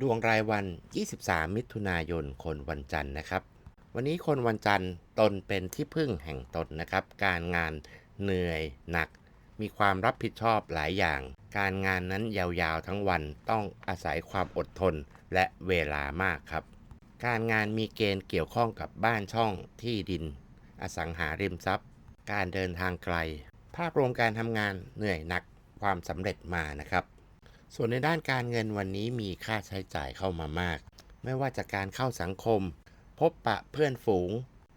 ดวงรายวัน 23 มิถุนายน คนวันจันทร์นะครับ วันนี้คนวันจันทร์ตนเป็นที่พึ่งแห่งตนนะครับ การงานเหนื่อยหนัก มีความรับผิดชอบหลายอย่าง การงานนั้นยาวๆทั้งวันต้องอาศัยความอดทนและเวลามากครับ การงานมีเกณฑ์เกี่ยวข้องกับบ้านช่องที่ดิน อสังหาริมทรัพย์ การเดินทางไกล ภาพรวมการทำงานเหนื่อยหนักความสำเร็จมานะครับ ส่วนในด้านการเงินวันนี้มีค่าใช้จ่ายเข้ามามาก ไม่ว่าจากการเข้าสังคม พบปะเพื่อนฝูง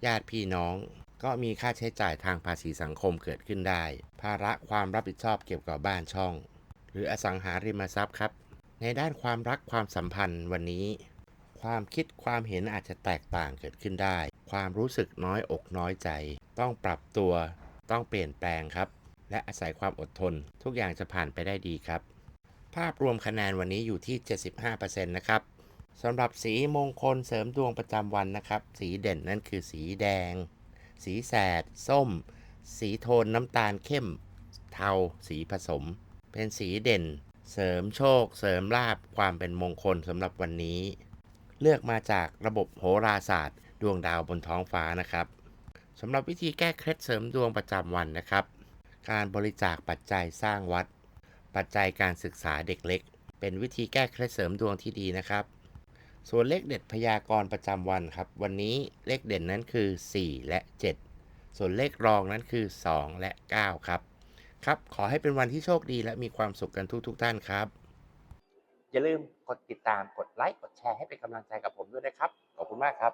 ญาติพี่น้อง ก็มีค่าใช้จ่ายทางภาษีสังคมเกิดขึ้นได้ ภาระความรับผิดชอบเกี่ยวกับบ้านช่อง หรืออสังหาริมทรัพย์ครับ ในด้านความรักความสัมพันธ์วันนี้ ความคิดความเห็นอาจจะแตกต่างเกิดขึ้นได้ ความรู้สึกน้อยอกน้อยใจ ต้องปรับตัว ต้องเปลี่ยนแปลงครับ และอาศัยความอดทน ทุกอย่างจะผ่านไปได้ดีครับ ภาพรวมคะแนนวันนี้อยู่ที่ 75%นะครับสำหรับสีมงคลเสริมดวงประจำวันนะครับ สีเด่นนั่นคือสีแดง สีแสด ส้ม สีโทนน้ำตาลเข้ม เทา สีผสม เป็นสีเด่น เสริมโชค เสริมลาบความเป็นมงคลสำหรับวันนี้ เลือกมาจากระบบโหราศาสตร์ ดวงดาวบนท้องฟ้านะครับสำหรับวิธีแก้เคล็ดเสริมดวงประจำวันนะครับ การบริจาคปัจจัยสร้างวัด ปัจจัยการศึกษาเด็กเล็ก เป็นวิธีแก้เคล็ดเสริมดวงที่ดีนะครับ ส่วนเลขเด็ดพยากรณ์ประจำวันครับ วันนี้เลขเด่นนั้นคือ 4 และ 7 ส่วนเลขรองนั้นคือ 2 และ 9 ครับ ครับขอให้เป็นวันที่โชคดีและมีความสุขกันทุกทุกท่านครับ อย่าลืมกดติดตามกดไลค์กดแชร์ให้เป็นกำลังใจกับผมด้วยนะครับ ขอบคุณมากครับ